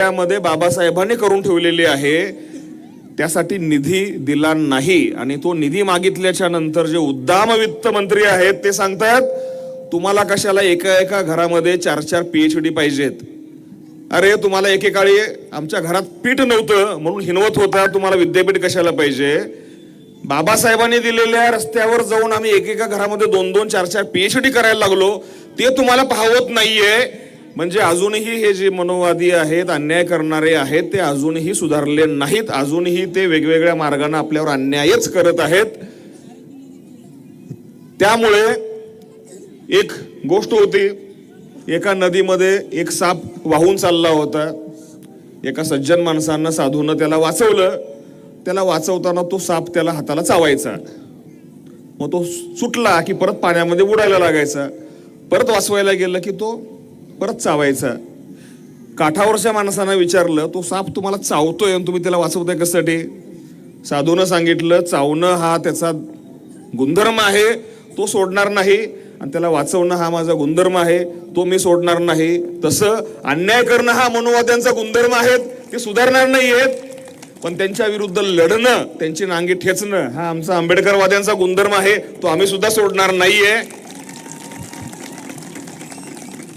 त्यामध्ये बाबासाहेबांनी करून ठेवलेली आहे. त्यासाठी निधी दिला नाही आणि तो निधी मागितल्याच्या नंतर जे उद्दाम वित्त मंत्री आहेत ते सांगतात तुम्हाला कशाला एका एका घरामध्ये चार चार पीएचडी पाहिजेत? अरे तुम्हाला एकेकाळी आमच्या घरात पीठ नव्हतं म्हणून हिनवत होता तुम्हाला विद्यापीठ कशाला पाहिजे? बाबासाहेबांनी दिलेल्या रस्त्यावर जाऊन आम्ही एकेका घरामध्ये दोन दोन चार चार पीएचडी करायला लागलो ते तुम्हाला पाहवत नाहीये. म्हणजे अजूनही हे जे मनोवादी आहेत अन्याय करणारे आहेत ते अजूनही सुधारले नाहीत. अजूनही ते वेगवेगळ्या मार्गाने आपल्यावर अन्यायच करत आहेत. त्यामुळे एक गोष्ट होती एका नदीमध्ये एक साप वाहून चालला होता. एका सज्जन माणसानं साधूनं त्याला वाचवलं. त्याला वाचवताना तो साप त्याला हाताला चावायचा. मग तो सुटला की परत पाण्यामध्ये बुडायला लागायचा. परत वाचवायला गेलं की तो परत चावायचा. काठावरच्या माणसानं विचारलं तो साप तुम्हाला चावतोय आणि तुम्ही त्याला वाचवताय कशासाठी? साधूनं सांगितलं चावणं हा त्याचा गुणधर्म आहे तो सोडणार नाही आणि त्याला वाचवणं हा माझा गुणधर्म आहे तो मी सोडणार नाही. तसं अन्याय करणं हा मनोवाद्यांचा गुणधर्म आहेत ते सुधारणार नाही आहेत पण त्यांच्या विरुद्ध लढणं त्यांची नांगी ठेचणं हा आमचा आंबेडकरवाद्यांचा गुणधर्म आहे तो आम्ही सुद्धा सोडणार नाहीये.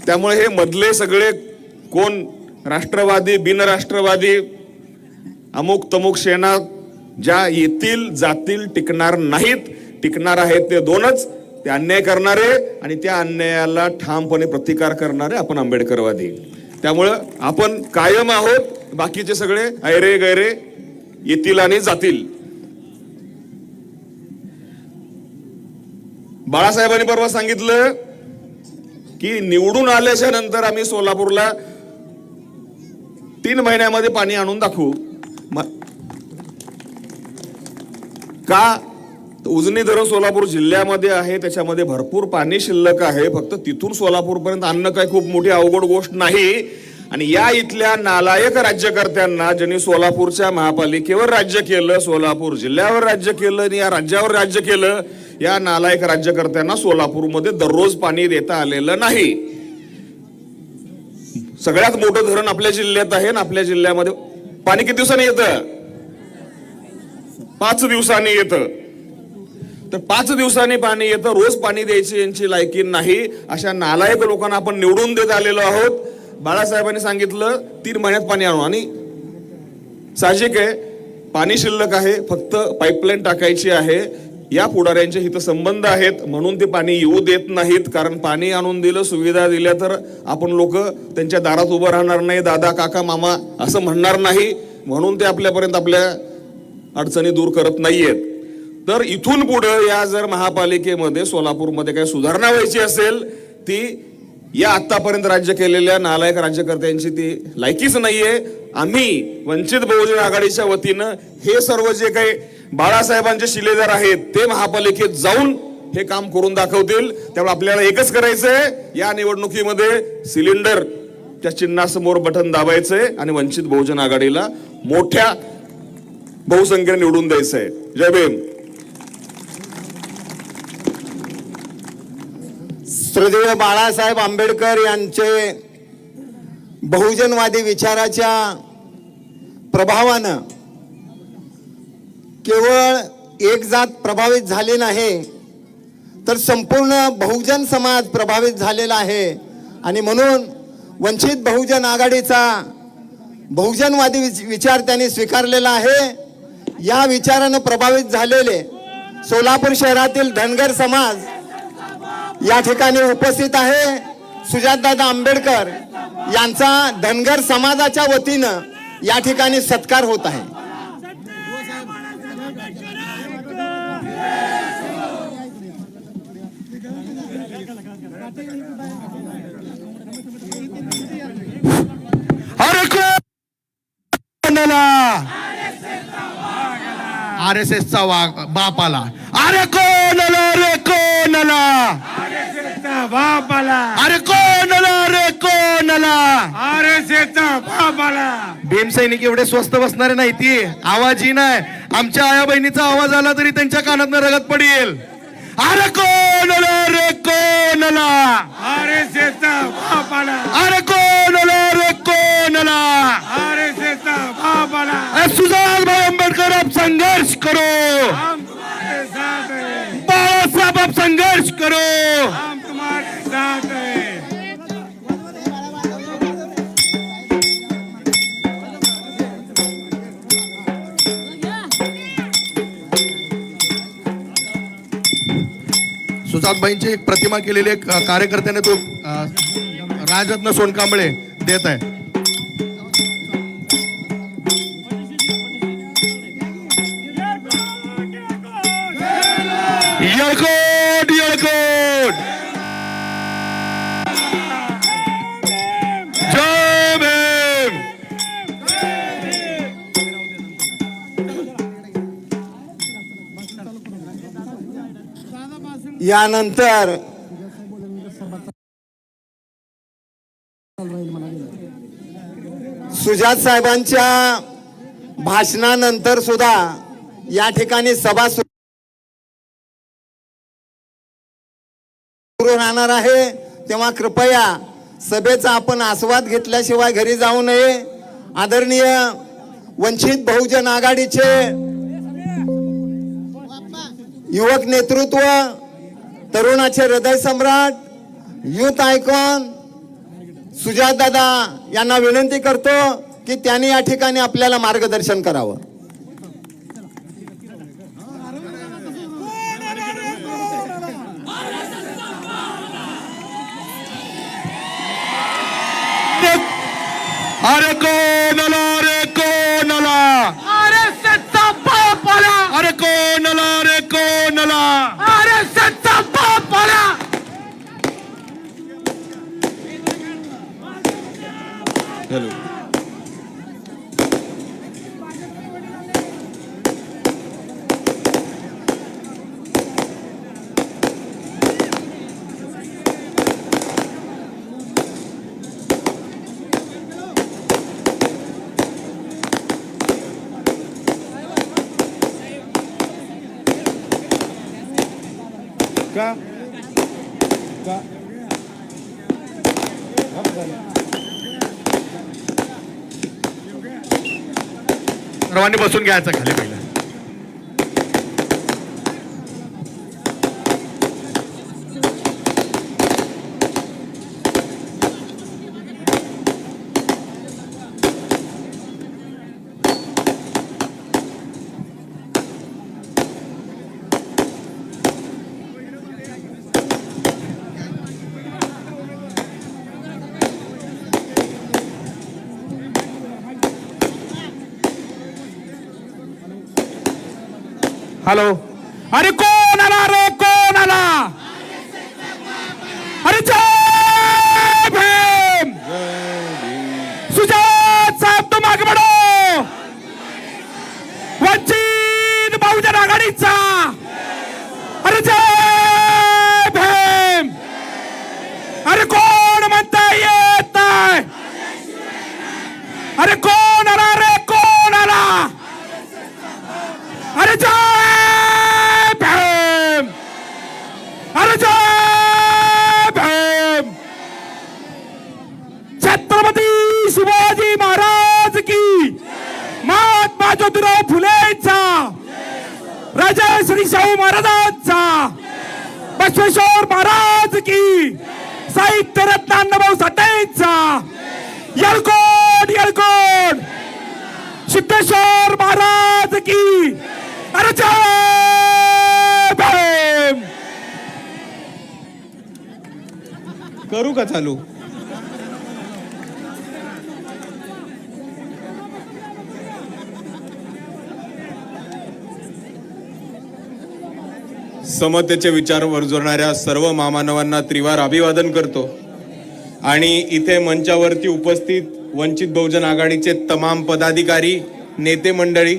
त्यामुळे हे मधले सगळे कोण राष्ट्रवादी बिनराष्ट्रवादी अमुक तमुक सेना ज्या येतील जातील टिकणार नाहीत टिकणार आहेत ते दोनच ते अन्याय करणारे आणि त्या अन्यायाला ठामपणे प्रतिकार करणारे आपण आंबेडकरवादी. त्यामुळं आपण कायम आहोत बाकीचे सगळे ऐरे गैरे येतील आणि जातील. बाळासाहेबांनी परवा सांगितलं की निवडून आल्याच्यानंतर आम्ही सोलापूरला तीन महिन्यामध्ये पाणी आणून दाखवू. का? उजनी धरण सोलापूर जिल्ह्यामध्ये आहे त्याच्यामध्ये भरपूर पाणी शिल्लक आहे. फक्त तिथून सोलापूरपर्यंत आणणं काही खूप मोठी अवघड गोष्ट नाही. आणि या इथल्या नालायक राज्यकर्त्यांना ज्यांनी सोलापूरच्या महापालिकेवर राज्य केलं सोलापूर जिल्ह्यावर राज्य केलं आणि या राज्यावर राज्य केलं या नालायक राज्यकर्त्यांना सोलापूरमध्ये दररोज पाणी देता आलेलं नाही. सगळ्यात मोठं धरण आपल्या जिल्ह्यात आहे ना आपल्या जिल्ह्यामध्ये पाणी किती दिवसांनी येतं? पाच दिवसांनी येतं. तर पाच दिवसांनी पाणी येतं रोज पाणी द्यायची यांची लायकी नाही. अशा नालायक लोकांना आपण निवडून देत आलेलो आहोत. बाळासाहेबांनी सांगितलं तीन महिन्यात पाणी आणू. आणि साहजिक आहे पाणी शिल्लक आहे फक्त पाईपलाईन टाकायची आहे. या पुढाऱ्यांचे हितसंबंध आहेत म्हणून ते पाणी येऊ देत नाहीत. कारण पाणी आणून दिलं सुविधा दिल्या तर आपण लोक त्यांच्या दारात उभं राहणार नाही दादा काका मामा असं म्हणणार नाही. म्हणून ते आपल्यापर्यंत आपल्या अडचणी दूर करत नाहीयेत. तर इथून पुढे या जर महापालिकेमध्ये सोलापूरमध्ये काही सुधारणा व्हायची असेल ती या आतापर्यंत राज्य केलेल्या नालायक राज्यकर्त्यांची ती लायकीच नाहीये. आम्ही वंचित बहुजन आघाडीच्या वतीनं हे सर्व जे काही बाळासाहेबांचे शिलेदार आहेत ते महापालिकेत जाऊन हे काम करून दाखवतील. त्यामुळे आपल्याला एकच करायचंय या निवडणुकीमध्ये सिलेंडर त्या चिन्हासमोर बटन दाबायचंय आणि वंचित बहुजन आघाडीला मोठ्या बहुसंख्येने निवडून द्यायचंय. जय भीम. श्रद्धेय बाळासाहेब आंबेडकर यांचे बहुजनवादी विचाराच्या प्रभावानं केवळ एक जात प्रभावित झाली नाही तर संपूर्ण बहुजन समाज प्रभावित झालेला आहे. आणि म्हणून वंचित बहुजन आघाडीचा बहुजनवादी विचार त्यांनी स्वीकारलेला आहे. या विचारानं प्रभावित झालेले सोलापूर शहरातील धनगर समाज या ठिकाणी उपस्थित आहे सुजातदादा आंबेडकर. यांचा धनगर समाजाच्या वतीनं या ठिकाणी सत्कार होत आहे. अरे आर एस एस चा वाघ बापाला. अरे कोणाला रे कोणाला? बापाला. अरे कोणाला रे कोणाला? आर एस बापाला भीमसैनिक एवढे स्वस्त बसणारे नाही ती आवाजही नाही. आमच्या आया बहिणीचा आवाज आला तरी त्यांच्या कानात रगत पडेल. अरे कोणाला रे कोणाला? आर एस बापाला. अरे कोणाला रे कोण कोणाला? आर एस एसचा सुजात भाई आंबेडकर आप संघर्ष करो. हम तुम्हारे साथ है. बाळासाहेब आप संघर्ष करो. हम तुम्हारे साथ है. सुजातबाईंची एक प्रतिमा केलेली कार्यकर्त्याने तो राजरत्न सोनकांबळे देत आहे. येळकोट येळकोट जय भीम यानंतर सुजात साहेबांच्या भाषणानंतर सुद्धा या ठिकाणी सभा राहणार आहे तेव्हा कृपया सभेचा आपण आस्वाद घेतल्याशिवाय घरी जाऊ नये. आदरणीय वंचित बहुजन आघाडीचे युवक नेतृत्व तरुणाचे हृदय सम्राट युथ आयकॉन सुजात दादा यांना विनंती करतो की त्यांनी या ठिकाणी आपल्याला मार्गदर्शन करावं. अरे कोणाला अरे कोणाला अरे सच्चा बापाला अरे कोणाला अरे कोणाला अरे सच्चा बापाला हॅलो सर्वांनी बसून घ्यायचं खाली पहिलं. हॅलो अरे कोण आला रे कोण आला अरे जय भीम सुजात साहेब तुम आगे बढ़ो वंचित बहुजन आघाडीचा अरे जय भीम अरे कोण म्हणता येत नाही अरे कोण आला रे कोण आला अरे जय भीम अरे जय भीम छत्रपती शिवाजी महाराज की महात्मा ज्योतिराव फुलेचा राजा श्री शाहू महाराजांचा बसवेश्वर महाराज की साहित्य रत्न अण्णाभाऊ साठेंचा येळकोट येळकोट सिद्धेश्वर महाराज की अरे जय भीम करू समतेचे विचार वरजवणाऱ्या सर्व मामानवांना त्रिवार अभिवादन करतो. आणि इथे मंचावरती उपस्थित वंचित बहुजन आघाडीचे तमाम पदाधिकारी नेते मंडळी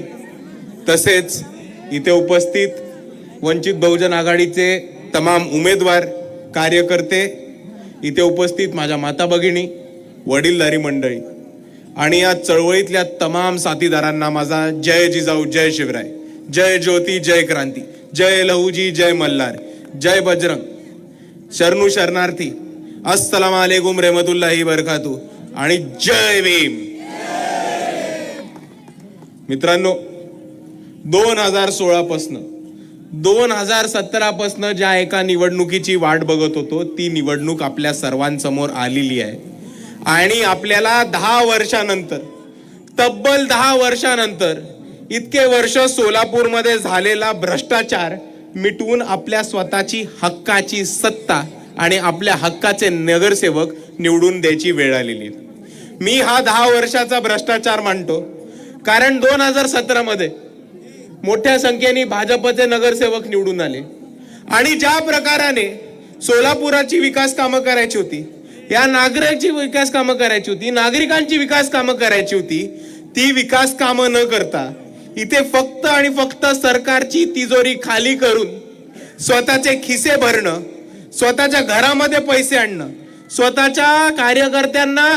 तसेच इथे उपस्थित वंचित बहुजन आघाडीचे तमाम उमेदवार कार्यकर्ते इथे उपस्थित माझ्या माता भगिनी वडीलधारी मंडळी आणि या चळवळीतल्या तमाम साथीदारांना माझा जय जिजाऊ जय शिवराय जय ज्योती जय क्रांती जय लहूजी जय मल्हार जय बजरंग. शरणू शरणार्थी अस्सलाम वालेकुम रेमतुल्लाही बरखातू आणि जय भीम. मित्रांनो दोन हजार सोळापासनं दोन हजार सतरापासनं ज्या एका निवडणुकीची वाट बघत होतो ती निवडणूक आपल्या सर्वांसमोर आलेली आहे. आणि आपल्याला दहा वर्षानंतर तब्बल दहा वर्षानंतर इतके वर्ष सोलापूरमध्ये झालेला भ्रष्टाचार मिटवून आपल्या स्वतःची हक्काची सत्ता आणि आपल्या हक्काचे नगरसेवक निवडून द्यायची वेळ आलेली. मी हा दहा वर्षाचा भ्रष्टाचार मानतो. कारण दोन हजार सतरा मध्ये मोठ्या संख्येने भाजपचे नगरसेवक निवडून आले. आणि ज्या प्रकाराने सोलापुराची विकास कामं करायची होती या नागरिकांची विकास कामं करायची होती नागरिकांची विकास कामं करायची होती ती विकास कामं न करता इथे फक्त आणि फक्त सरकारची तिजोरी खाली करून स्वतःचे खिसे भरणं स्वतःच्या घरामध्ये पैसे आणणं स्वतःच्या कार्यकर्त्यांना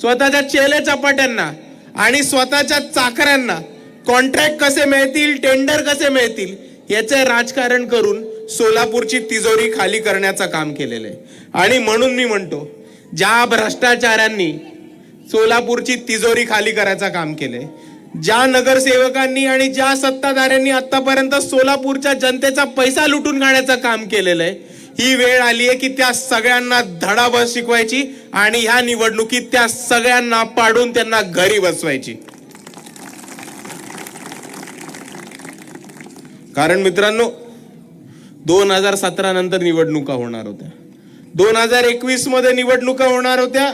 स्वतःच्या चेले चपाट्यांना आणि स्वतःच्या चाकऱ्यांना कॉन्ट्रॅक्ट कसे मिळतील टेंडर कसे मिळतील याचे राजकारण करून सोलापूरची तिजोरी खाली करण्याचं काम केलेलं आहे. आणि म्हणून मी म्हणतो ज्या भ्रष्टाचारांनी सोलापूरची तिजोरी खाली करायचं काम केलंय ज्या नगरसेवकांनी आणि ज्या सत्ताधाऱ्यांनी आतापर्यंत सोलापूरच्या जनतेचा पैसा लुटून खाण्याचं काम केलेलं आहे ही वेळ आली आहे की त्या सगळ्यांना धडा बस शिकवायची आणि ह्या निवडणुकीत त्या सगळ्यांना पाडून त्यांना घरी बसवायची. कारण मित्रांनो दोन हजार सतरा नंतर निवडणुका होणार होत्या. दोन हजार एकवीसमध्ये निवडणुका होणार होत्या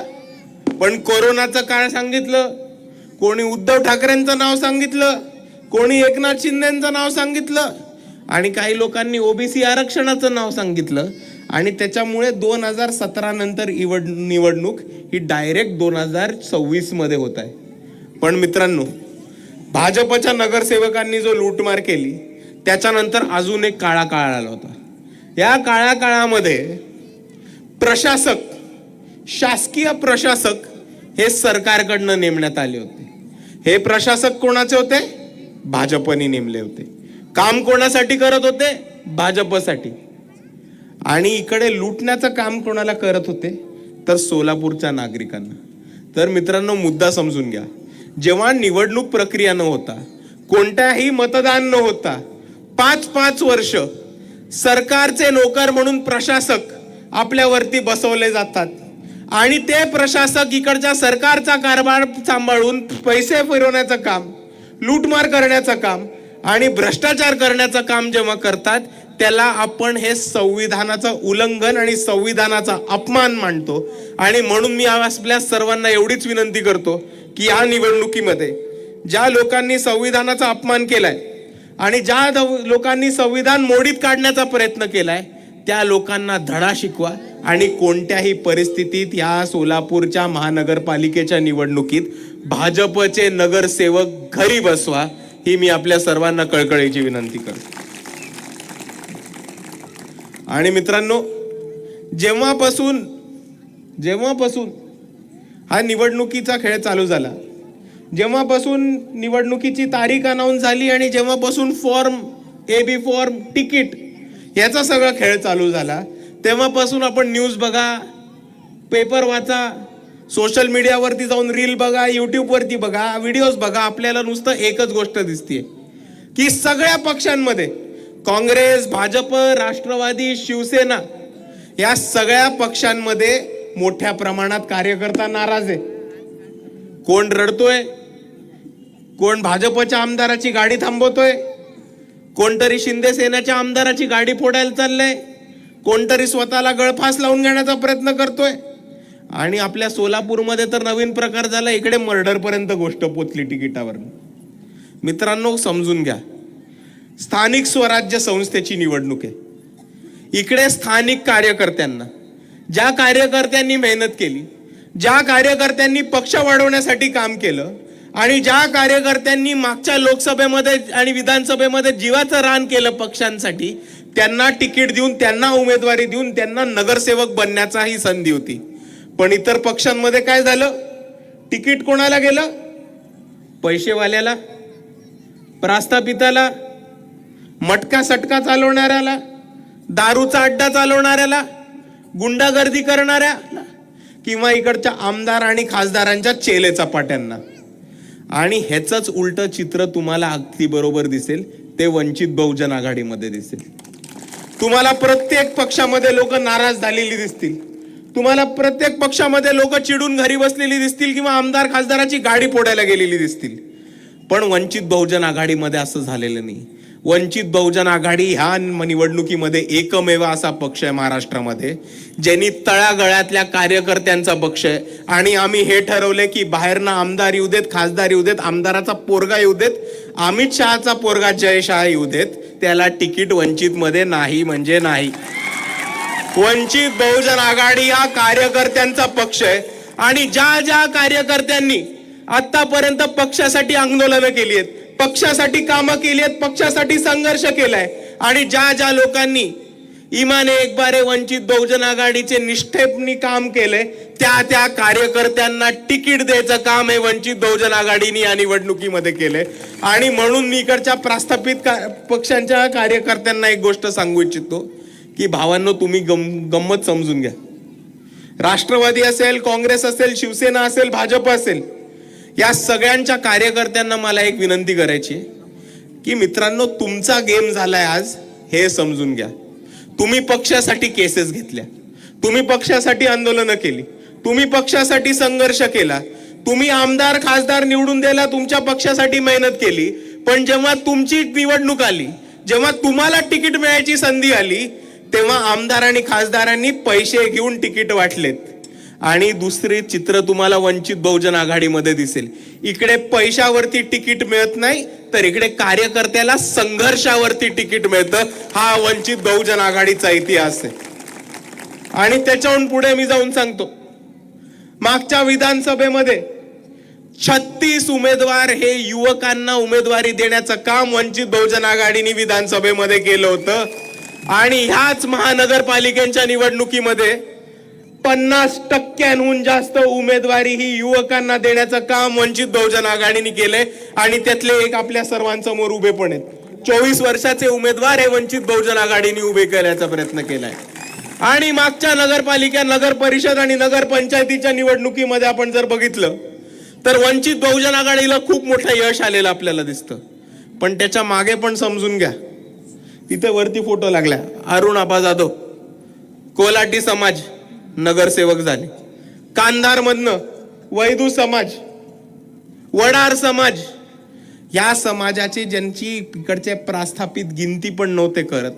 पण कोरोनाचं काळ सांगितलं? कोणी उद्धव ठाकरेंचं नाव सांगितलं? कोणी एकनाथ शिंदेचं नाव सांगितलं? आणि काही लोकांनी ओबीसी आरक्षणाचं नाव सांगितलं. आणि त्याच्यामुळे दोन हजार सतरा नंतर इवड निवडणूक ही डायरेक्ट दोन हजार सव्वीसमध्ये होत आहे. पण मित्रांनो भाजपच्या नगरसेवकांनी जो लूटमार केली त्याच्यानंतर अजून एक काळा काळ आला होता. या काळ्या काळामध्ये प्रशासक शासकीय प्रशासक हे सरकारकडनं नेमण्यात आले होते. हे प्रशासक कोणाचे होते? भाजपने नेमले होते. काम कोणासाठी करत होते? भाजपसाठी. आणि इकडे लुटण्याचं काम कोणाला करत होते? तर सोलापूरच्या नागरिकांना. तर मित्रांनो मुद्दा समजून घ्या. जेव्हा निवडणूक प्रक्रिया न होता कोणत्याही मतदान न होता पाच पाच वर्ष सरकारचे नोकर म्हणून प्रशासक आपल्यावरती बसवले जातात. आणि ते प्रशासक इकडच्या सरकारचा कारभार सांभाळून पैसे फिरवण्याचं काम लूटमार करण्याचं काम आणि भ्रष्टाचार करण्याचं काम जेव्हा करतात त्याला आपण हे संविधानाचं उल्लंघन आणि संविधानाचा अपमान मानतो. आणि म्हणून मी आपल्या सर्वांना एवढीच विनंती करतो की या निवडणुकीमध्ये ज्या लोकांनी संविधानाचा अपमान केलाय आणि ज्या लोकांनी संविधान मोडीत काढण्याचा प्रयत्न केलाय त्या लोकांना धडा शिकवा आणि कोणत्याही परिस्थितीत या सोलापूरच्या महानगरपालिकेच्या निवडणुकीत भाजपचे नगरसेवक घरी बसवा ही मी आपल्या सर्वांना कळकळीची विनंती करतो. आणि मित्रांनो जेव्हापासून जेव्हापासून हा निवडणुकीचा खेळ चालू झाला जेव्हापासून निवडणुकीची तारीख अनाऊन्स झाली आणि जेव्हापासून form A B form ticket याचा सगळा खेळ चालू झाला तेव्हापासून आपण न्यूज बघा पेपर वाचा सोशल मीडियावरती जाऊन रील बघा यूट्यूबवरती बघा व्हिडिओज बघा आपल्याला नुसतं एकच गोष्ट दिसतीये की सगळ्या पक्षांमध्ये काँग्रेस भाजप राष्ट्रवादी शिवसेना या सगळ्या पक्षांमध्ये मोठ्या प्रमाणात कार्यकर्ता नाराज आहे. कोण रडतोय? कोण भाजपच्या आमदाराची गाडी थांबवतोय? कोणतरी शिंदे सेनेच्या आमदाराची गाडी फोडायला चाललंय? कोणतरी स्वतःला गळफास लावून घेण्याचा प्रयत्न करतोय? आणि आपल्या सोलापूरमध्ये तर नवीन प्रकार झाला इकडे मर्डरपर्यंत गोष्ट पोचली तिकिटावर मित्रांनो समजून घ्या. स्थानिक स्वराज्य संस्थेची निवडणूक आहे. इकडे स्थानिक कार्यकर्त्यांना ज्या कार्यकर्त्यांनी मेहनत केली ज्या कार्यकर्त्यांनी पक्ष वाढवण्यासाठी काम केलं आणि ज्या कार्यकर्त्यांनी मागच्या लोकसभेमध्ये आणि विधानसभेमध्ये जीवाचं रान केलं पक्षांसाठी त्यांना तिकीट देऊन त्यांना उमेदवारी देऊन त्यांना नगरसेवक बनण्याचाही संधी होती. पण इतर पक्षांमध्ये काय झालं? तिकीट कोणाला गेलं? पैसेवाल्याला प्रास्तापिताला मटका सटका चालवणाऱ्याला दारूचा अड्डा चालवणाऱ्याला गुंडागर्दी करणाऱ्या किंवा इकडच्या आमदार आणि खासदारांच्या चेले चपाट्यांना. आणि ह्याचंच उलट चित्र तुम्हाला अगदी बरोबर दिसेल. ते वंचित बहुजन आघाडीमध्ये दिसेल. तुम्हाला प्रत्येक पक्षामध्ये लोक नाराज झालेली दिसतील. तुम्हाला प्रत्येक पक्षामध्ये लोक चिडून घरी बसलेली दिसतील किंवा आमदार खासदाराची गाडी फोडायला गेलेली दिसतील. पण वंचित बहुजन आघाडीमध्ये असं झालेलं नाही. वंचित बहुजन आघाडी ह्या निवडणुकीमध्ये एकमेव असा पक्ष आहे महाराष्ट्रामध्ये ज्यांनी तळागळ्यातल्या कार्यकर्त्यांचा पक्ष आहे. आणि आम्ही हे ठरवले की बाहेरनं आमदार येऊ देत खासदार येऊ देत आमदाराचा पोरगा येऊ देत अमित शहाचा पोरगा जय शहा येऊ देत त्याला तिकीट वंचित मध्ये नाही म्हणजे नाही. वंचित बहुजन आघाडी हा कार्यकर्त्यांचा पक्ष आहे. आणि ज्या ज्या कार्यकर्त्यांनी आतापर्यंत पक्षासाठी आंदोलनं केली आहेत पक्षासाठी कामं केली आहेत पक्षासाठी संघर्ष केलाय. आणि ज्या ज्या लोकांनी इमाने एक बारे वंचित बहुजन आघाडीचे निष्ठेपणी काम केले त्या त्या कार्यकर्त्यांना तिकीट द्यायचं काम हे वंचित बहुजन आघाडीने या निवडणुकीमध्ये केले आणि म्हणून मी इकडच्या प्रस्थापित का- पक्षांच्या कार्यकर्त्यांना एक गोष्ट सांगू इच्छितो की भावांनो तुम्ही गम गंमत समजून घ्या. राष्ट्रवादी असेल काँग्रेस असेल शिवसेना असेल भाजप असेल या सगळ्यांच्या कार्यकर्त्यांना मला एक विनंती करायची की मित्रांनो तुमचा गेम झालाय आज हे समजून घ्या. तुम्ही पक्षासाठी केसेस घेतल्या. तुम्ही पक्षासाठी आंदोलनं केली. तुम्ही पक्षासाठी संघर्ष केला. तुम्ही आमदार खासदार निवडून द्यायला तुमच्या पक्षासाठी मेहनत केली. पण जेव्हा तुमची निवडणूक आली जेव्हा तुम्हाला तिकीट मिळायची संधी आली तेव्हा आमदार आणि खासदारांनी पैसे घेऊन तिकीट वाटलेत. आणि दुसरे चित्र तुम्हाला वंचित बहुजन आघाडीमध्ये दिसेल. इकडे पैशावरती तिकीट मिळत नाही तर इकडे कार्यकर्त्याला संघर्षावरती तिकीट मिळतं. हा वंचित बहुजन आघाडीचा इतिहास आहे. आणि त्याच्याहून पुढे मी जाऊन सांगतो. मागच्या विधानसभेमध्ये छत्तीस उमेदवार हे युवकांना उमेदवारी देण्याचं काम वंचित बहुजन आघाडीने विधानसभेमध्ये केलं होतं. आणि ह्याच महानगरपालिकेच्या निवडणुकीमध्ये पन्नास टक्क्यांहून जास्त उमेदवारी ही युवकांना देण्याचं काम वंचित बहुजन आघाडीने केलंय. आणि त्यातले एक आपल्या सर्वांसमोर उभे पण आहेत. चोवीस वर्षाचे उमेदवार हे वंचित बहुजन आघाडीने उभे करण्याचा प्रयत्न केलाय. आणि मागच्या नगरपालिका नगर परिषद आणि नगर पंचायतीच्या निवडणुकीमध्ये आपण जर बघितलं तर वंचित बहुजन आघाडीला खूप मोठं यश आलेलं आपल्याला दिसतं. पण त्याच्यामागे पण समजून घ्या. तिथे वरती फोटो लागल्या. अरुण आबा जाधव कोलाटी समाज नगरसेवक झाले. कांधारमधनं वैदू समाज वडार समाज या समाजाचे ज्यांची इकडचे प्रस्थापित गिनती पण नव्हते करत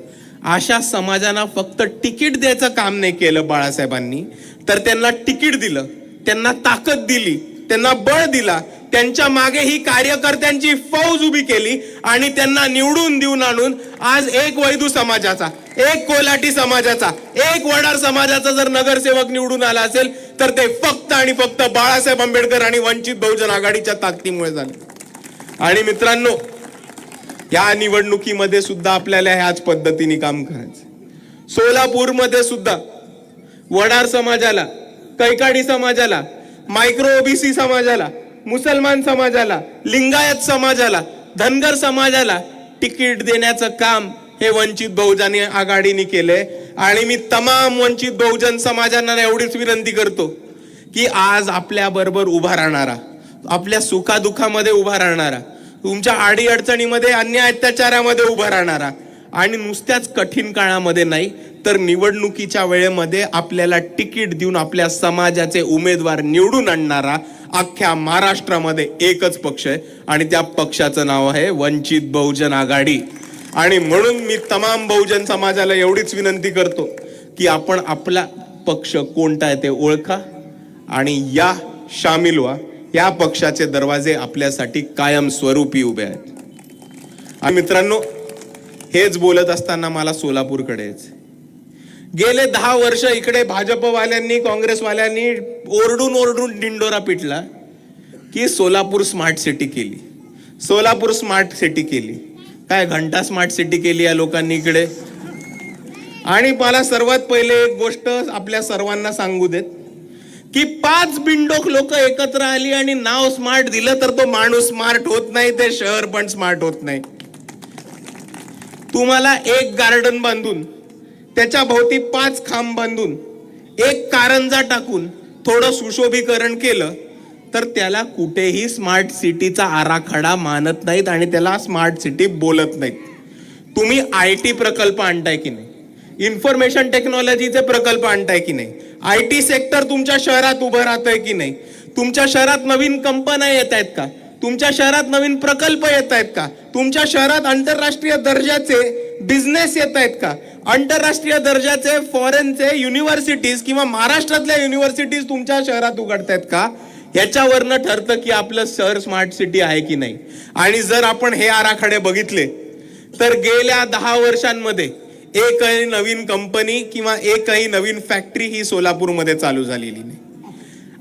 अशा समाजांना फक्त तिकीट द्यायचं काम नाही केलं बाळासाहेबांनी. तर त्यांना तिकीट दिलं त्यांना ताकद दिली. त्यांना बळ दिला. त्यांच्या मागे ही कार्यकर्त्यांची फौज उभी केली आणि त्यांना निवडून देऊन आणून आज एक वैदू समाजाचा एक कोलाटी समाजाचा एक वडार समाजाचा जर नगरसेवक निवडून आला असेल तर ते फक्त आणि फक्त बाळासाहेब आंबेडकर आणि वंचित बहुजन आघाडीच्या ताकदीमुळे झाले. आणि मित्रांनो या निवडणुकीमध्ये सुद्धा आपल्याला ह्याच पद्धतीने काम करायचं सोलापूरमध्ये सुद्धा वडार समाजाला कैकाडी समाजाला मायक्रो ओबीसी समाजाला मुसलमान समाजाला लिंगायत समाजाला धनगर समाजाला तिकीट देण्याचं काम हे वंचित बहुजन आघाडीने केलंय. आणि मी तमाम वंचित बहुजन समाजांना एवढीच विनंती करतो की आज आपल्या बरोबर उभा राहणारा आपल्या सुखादुखामध्ये उभा राहणारा तुमच्या आडी अडचणीमध्ये अन्याय अत्याचारामध्ये उभा राहणारा आणि नुसत्याच कठीण काळामध्ये नाही तर निवडणुकीच्या वेळेमध्ये आपल्याला तिकीट देऊन आपल्या समाजाचे उमेदवार निवडून आणणारा अख्ख्या महाराष्ट्रामध्ये एकच पक्ष आहे. आणि त्या पक्षाचं नाव आहे वंचित बहुजन आघाडी. आणि म्हणून मी तमाम बहुजन समाजाला एवढीच विनंती करतो की आपण आपला पक्ष कोणता आहे ते ओळखा आणि या सामील व्हा. या पक्षाचे दरवाजे आपल्यासाठी कायम स्वरूपी उभे आहेत. आणि मित्रांनो हेच बोलत असताना मला सोलापूरकडेच गेले दहा वर्ष इकडे भाजपवाल्यांनी काँग्रेसवाल्यांनी ओरडून ओरडून दिंडोरा पिटला की सोलापूर स्मार्ट सिटी केली. सोलापूर स्मार्ट सिटी केली. काय घंटा स्मार्ट सिटी केली या लोकांनी इकडे? आणि मला सर्वात पहिले एक गोष्ट आपल्या सर्वांना सांगू देत की पाच बिंडोक लोक एकत्र आली आणि नाव स्मार्ट दिलं तर तो माणूस स्मार्ट होत नाही ते शहर पण स्मार्ट होत नाही. तुम्हाला एक गार्डन बांधून त्याच्या भोवती पाच खांब बांधून एक कारंजा टाकून थोडं सुशोभीकरण केलं तर त्याला कुठेही स्मार्ट सिटीचा आराखडा मानत नाहीत आणि त्याला स्मार्ट सिटी बोलत नाहीत. तुम्ही आय टी प्रकल्प आणताय की नाही? इन्फॉर्मेशन टेक्नॉलॉजीचे प्रकल्प आणताय की नाही? आय टी सेक्टर तुमच्या शहरात उभं राहतंय की नाही? तुमच्या शहरात नवीन कंपन्या येत आहेत का? तुमच्या शहरात नवीन प्रकल्प येत आहेत का? तुमच्या शहरात आंतरराष्ट्रीय दर्जाचे बिझनेस येत आहेत का? आंतरराष्ट्रीय दर्जाचे फॉरेनचे युनिव्हर्सिटीज किंवा महाराष्ट्रातल्या युनिव्हर्सिटीज तुमच्या शहरात उघडतायत का? याच्यावरनं ठरतं की आपलं शहर स्मार्ट सिटी आहे की नाही. आणि जर आपण हे आराखडे बघितले तर गेल्या दहा वर्षांमध्ये एकही नवीन कंपनी किंवा एकही नवीन फॅक्टरी ही सोलापूरमध्ये चालू झालेली नाही.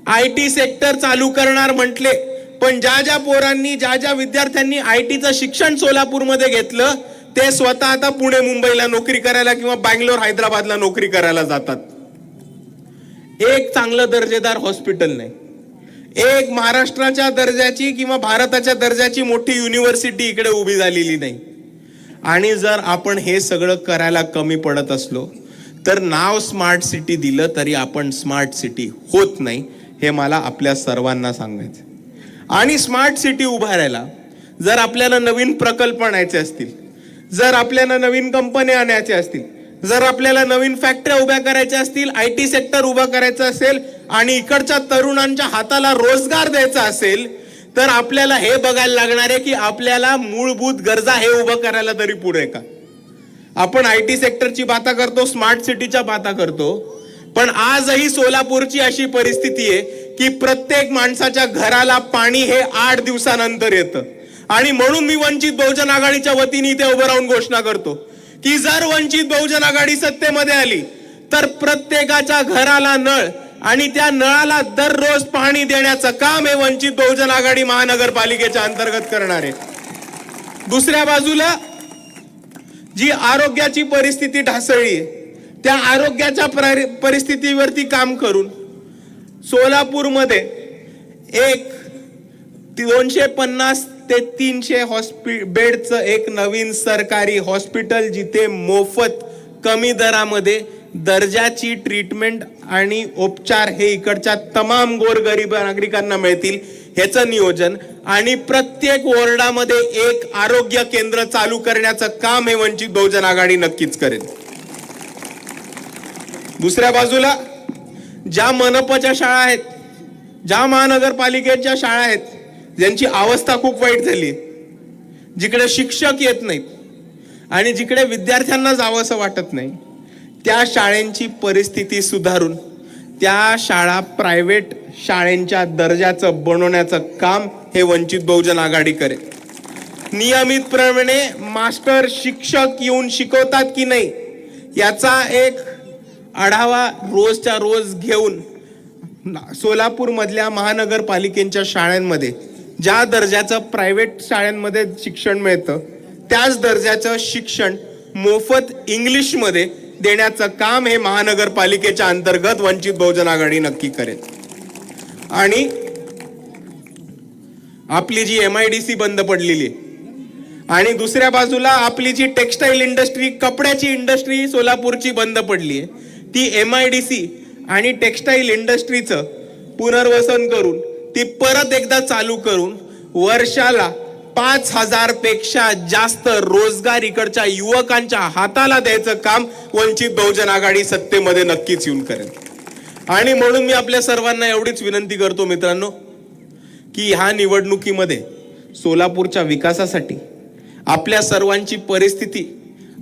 आय टी सेक्टर चालू करणार म्हटले पण ज्या ज्या पोरांनी ज्या ज्या विद्यार्थ्यांनी आय टीचं शिक्षण सोलापूरमध्ये घेतलं ते स्वतः आता पुणे मुंबईला नोकरी करायला किंवा बँगलोर हैदराबादला नोकरी करायला जातात. एक चांगलं दर्जेदार हॉस्पिटल नाही. एक महाराष्ट्राच्या दर्जाची किंवा भारताच्या दर्जाची मोठी युनिव्हर्सिटी इकडे उभी झालेली नाही. आणि जर आपण हे सगळं करायला कमी पडत असलो तर नाव स्मार्ट सिटी दिलं तरी आपण स्मार्ट सिटी होत नाही हे मला आपल्या सर्वांना सांगायचं आणि स्मार्ट सिटी उभारायला जर आपल्याला नवीन प्रकल्प आणायचे असतील जर आपल्याला नवीन कंपन्या आणायच्या असतील जर आपल्याला नवीन फॅक्टऱ्या उभ्या करायच्या असतील आय टी सेक्टर उभं करायचं असेल आणि इकडच्या तरुणांच्या हाताला रोजगार द्यायचा असेल तर आपल्याला हे बघायला लागणार आहे की आपल्याला मूलभूत गरजा हे उभं करायला तरी पुढे का? आपण आय टी सेक्टरची बाता करतो स्मार्ट सिटीच्या बाता करतो. पण आजही सोलापूरची अशी परिस्थिती आहे की प्रत्येक माणसाच्या घराला पाणी हे आठ दिवसानंतर येतं. आणि म्हणून मी वंचित बहुजन आघाडीच्या वतीने इथे उभं राहून घोषणा करतो की जर वंचित बहुजन आघाडी सत्तेमध्ये आली तर प्रत्येकाच्या घराला नळ आणि त्या नळाला दररोज पाणी देण्याचं काम हे वंचित बहुजन आघाडी महानगरपालिकेच्या अंतर्गत करणार आहे. दुसऱ्या बाजूला जी आरोग्याची परिस्थिती ढासळली आहे त्या आरोग्याच्या परिस्थितीवरती काम करून सोलापूरमध्ये एक दोनशे पन्नास ते तीनशे हॉस्पि बेडचं एक नवीन सरकारी हॉस्पिटल जिथे मोफत कमी दरामध्ये दर्जाची ट्रीटमेंट आणि उपचार हे इकडच्या तमाम गोरगरीब नागरिकांना मिळतील ह्याचं नियोजन. आणि प्रत्येक वॉर्डामध्ये एक आरोग्य केंद्र चालू करण्याचं काम हे वंचित बहुजन आघाडी नक्कीच करेल. दुसऱ्या बाजूला ज्या मनपाच्या शाळा आहेत ज्या महानगरपालिकेच्या शाळा आहेत ज्यांची अवस्था खूप वाईट झाली जिकडे शिक्षक येत नाहीत आणि जिकडे विद्यार्थ्यांना जावंसं वाटत नाही त्या शाळेंची परिस्थिती सुधारून त्या शाळा प्रायव्हेट शाळेंच्या दर्जाचं बनवण्याचं काम हे वंचित बहुजन आघाडी करेल. नियमितप्रमाणे मास्टर शिक्षक येऊन शिकवतात की नाही याचा एक आढावा रोजच्या रोज घेऊन सोलापूर मधल्या महानगरपालिकेच्या शाळांमध्ये ज्या दर्जाचं प्रायव्हेट शाळांमध्ये शिक्षण मिळतं त्याच दर्जाचं शिक्षण मोफत इंग्लिशमध्ये देण्याचं काम हे महानगरपालिकेच्या अंतर्गत वंचित बहुजन आघाडी नक्की करेल. आणि आपली जी एम आय डी सी बंद पडलेली आहे आणि दुसऱ्या बाजूला आपली जी टेक्स्टाईल इंडस्ट्री कपड्याची इंडस्ट्री सोलापूरची बंद पडली आहे ती एम आय डी सी आणि टेक्स्टाईल इंडस्ट्रीचं पुनर्वसन करून ती परत एकदा चालू करून वर्षाला पाच हजारपेक्षा जास्त रोजगार इकडच्या युवकांच्या हाताला द्यायचं काम वंचित बहुजन आघाडी सत्तेमध्ये नक्कीच येऊन करेल. आणि म्हणून मी आपल्या सर्वांना एवढीच विनंती करतो मित्रांनो की ह्या निवडणुकीमध्ये सोलापूरच्या विकासासाठी आपल्या सर्वांची परिस्थिती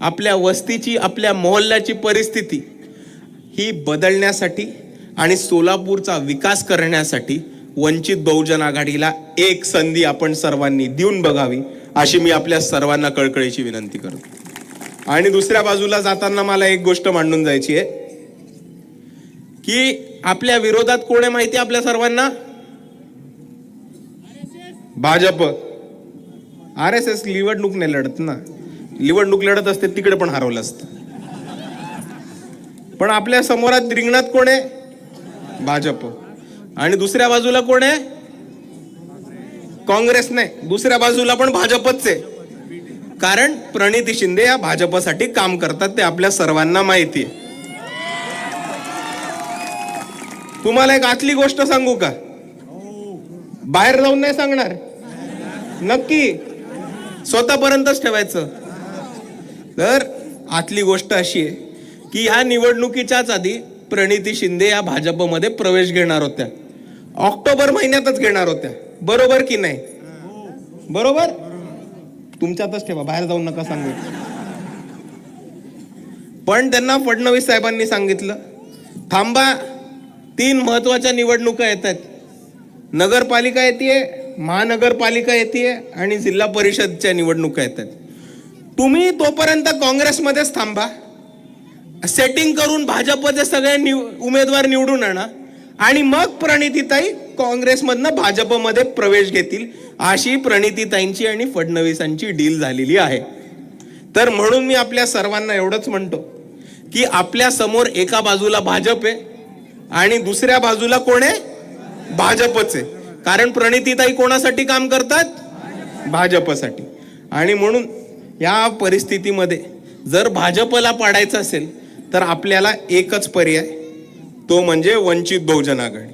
आपल्या वस्तीची आपल्या मोहल्ल्याची परिस्थिती ही बदलण्यासाठी आणि सोलापूरचा विकास करण्यासाठी वंचित बहुजन आघाडीला एक संधी आपण सर्वांनी देऊन बघावी अशी मी आपल्या सर्वांना कळकळीची विनंती करतो. आणि दुसऱ्या बाजूला जाताना मला एक गोष्ट मांडून जायची आहे की आपल्या विरोधात कोण आहे माहिती आहे आपल्या सर्वांना? भाजप. आर एस एस निवडणूक नाही लढत ना. निवडणूक लढत असते तिकडे पण हरवलं असतं. पण आपल्या समोरात रिंगणात कोण आहे? भाजप. आणि दुसऱ्या बाजूला कोण आहे? काँग्रेस नाही. दुसऱ्या बाजूला पण भाजपच आहे. कारण प्रणिती शिंदे या भाजपसाठी काम करतात ते आपल्या सर्वांना माहिती आहे. तुम्हाला एक आतली गोष्ट सांगू का? बाहेर जाऊन नाही सांगणार. नक्की. स्वतःपर्यंतच ठेवायचं. तर आतली गोष्ट अशी आहे की ह्या निवडणुकीच्याच आधी प्रणिती शिंदे या भाजपमध्ये प्रवेश घेणार होत्या. ऑक्टोबर महिन्यातच घेणार होत्या. बरोबर की नाही? बरोबर? तुमच्यातच ठेवा बाहेर जाऊन नका सांगू. पण त्यांना फडणवीस साहेबांनी सांगितलं थांबा तीन महत्त्वाच्या निवडणुका येत आहेत नगरपालिका येते महानगरपालिका येते आणि जिल्हा परिषदच्या निवडणुका येत आहेत तुम्ही तोपर्यंत काँग्रेसमध्येच थांबा. सेटिंग करून भाजपचे सगळे निव उमेदवार निवडून आणा. आणि मग प्रणितीताई काँग्रेसमधनं भाजपमध्ये प्रवेश घेतील अशी प्रणितीताईंची आणि फडणवीसांची डील झालेली आहे. तर म्हणून मी आपल्या सर्वांना एवढंच म्हणतो की आपल्यासमोर एका बाजूला भाजप आहे आणि दुसऱ्या बाजूला कोण आहे? भाजपच आहे. कारण प्रणितीताई कोणासाठी काम करतात? भाजपसाठी. आणि म्हणून या परिस्थितीमध्ये जर भाजपला पाडायचं असेल तर आपल्याला एकच पर्याय तो म्हणजे वंचित बहुजन आघाडी.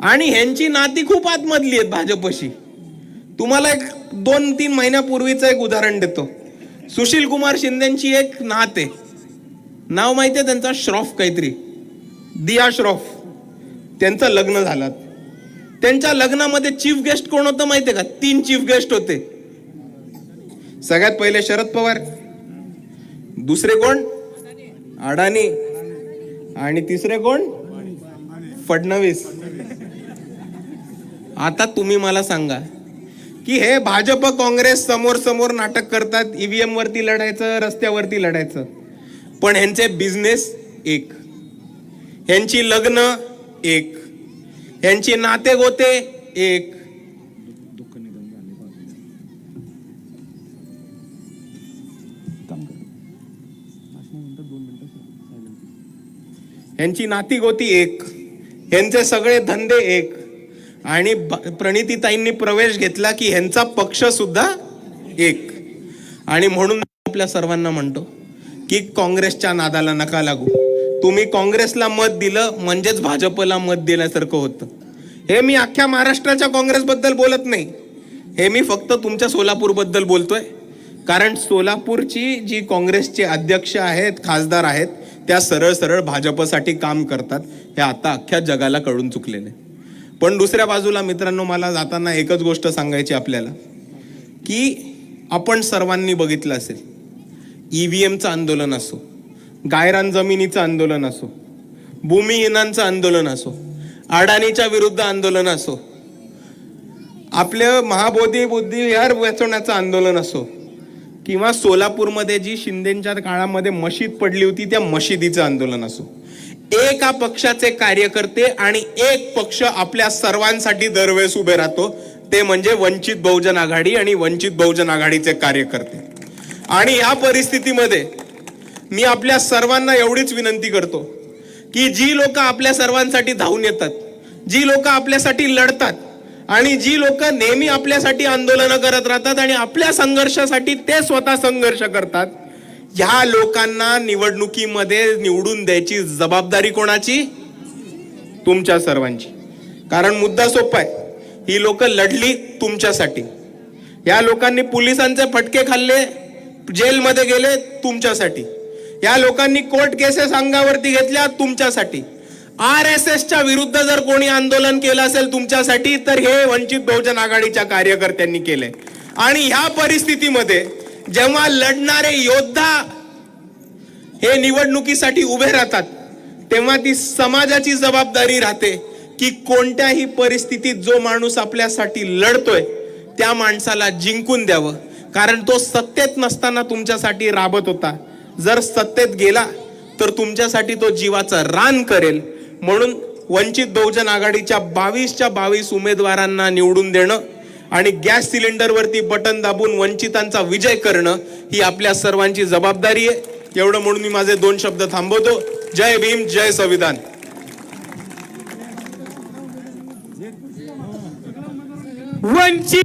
आणि ह्यांची नाती खूप आतमधली आहेत भाजपशी. तुम्हाला एक दोन तीन महिन्यापूर्वीचं एक उदाहरण देतो. सुशील कुमार शिंदेची एक नात. आहे नाव माहिती आहे त्यांचा? श्रॉफ काहीतरी. दिया श्रॉफ. त्यांचं लग्न झालं. त्यांच्या लग्नामध्ये चीफ गेस्ट कोण होतं माहितीये का? तीन चीफ गेस्ट होते. सगळ्यात पहिले शरद पवार. दुसरे कोण? अडाणी. आणि तिसरे कोण? फडणवीस. आता तुम्ही मला सांगा की हे भाजप काँग्रेस समोर समोर नाटक करतात ईव्हीएम वरती लढायचं रस्त्यावरती लढायचं. पण ह्यांचे बिझनेस एक. ह्यांची लग्न एक. ह्यांची नाते गोते एक. ह्यांची नाती गोती एक ह्यांचे सगळे धंदे एक. आणि प्रणितीताईंनी प्रवेश घेतला की ह्यांचा पक्ष सुद्धा एक. आणि म्हणून आपल्या सर्वांना म्हणतो की काँग्रेसच्या नादाला नका लागू. तुम्ही काँग्रेसला मत दिलं म्हणजेच भाजपला मत दिल्यासारखं होतं. हे मी अख्ख्या महाराष्ट्राच्या काँग्रेसबद्दल बोलत नाही. हे मी फक्त तुमच्या सोलापूरबद्दल बोलतोय. कारण सोलापूरची जी काँग्रेसचे अध्यक्ष आहेत खासदार आहेत त्या सरळ सरळ भाजपसाठी काम करतात हे आता अख्ख्या जगाला कळून चुकलेले. पण दुसऱ्या बाजूला मित्रांनो मला जाताना एकच गोष्ट सांगायची आपल्याला की आपण सर्वांनी बघितलं असेल ई व्ही एमचं आंदोलन असो गायरान जमिनीचं आंदोलन असो भूमिहीनांचं आंदोलन असो अडाणीच्या विरुद्ध आंदोलन असो आपलं महाबोधी बुद्धी विहार वाचवण्याचं आंदोलन असो किंवा सोलापूरमध्ये जी शिंदेच्या काळामध्ये मशीद पडली होती त्या मशिदीचं आंदोलन असो. एका पक्षाचे कार्यकर्ते आणि एक पक्ष आपल्या सर्वांसाठी दरवेळेस उभे राहतो. ते म्हणजे वंचित बहुजन आघाडी आणि वंचित बहुजन आघाडीचे कार्यकर्ते. आणि या परिस्थितीमध्ये मी आपल्या सर्वांना एवढीच विनंती करतो की जी लोक आपल्या सर्वांसाठी धावून येतात जी लोक आपल्यासाठी लढतात आणि जी लोक नेहमी आपल्यासाठी आंदोलनं करत राहतात आणि आपल्या संघर्षासाठी ते स्वतः संघर्ष करतात ह्या लोकांना निवडणुकीमध्ये निवडून द्यायची जबाबदारी कोणाची? तुमच्या सर्वांची. कारण मुद्दा सोपा आहे. ही लोक लढली तुमच्यासाठी. या लोकांनी पोलिसांचे फटके खाल्ले जेलमध्ये गेले तुमच्यासाठी. या लोकांनी कोर्ट केसेस अंगावरती घेतल्या तुमच्यासाठी. आर एस एसच्या विरुद्ध जर कोणी आंदोलन केलं असेल तुमच्यासाठी तर हे वंचित बहुजन आघाडीच्या कार्यकर्त्यांनी केले आणि ह्या परिस्थितीमध्ये जेव्हा लढणारे योद्धा हे निवडणुकीसाठी उभे राहतात तेव्हा ती समाजाची जबाबदारी राहते की कोणत्याही परिस्थितीत जो माणूस आपल्यासाठी लढतोय त्या माणसाला जिंकून द्यावं. कारण तो सत्तेत नसताना तुमच्यासाठी राबत होता. जर सत्तेत गेला तर तुमच्यासाठी तो जीवाचं रान करेल. म्हणून वंचित बहुजन आघाडीच्या बावीसच्या बावीस उमेदवारांना निवडून देणं आणि गॅस सिलेंडरवरती बटन दाबून वंचितांचा विजय करणं ही आपल्या सर्वांची जबाबदारी आहे. एवढं म्हणून मी माझे दोन शब्द थांबवतो. जय भीम जय संविधान. वंचित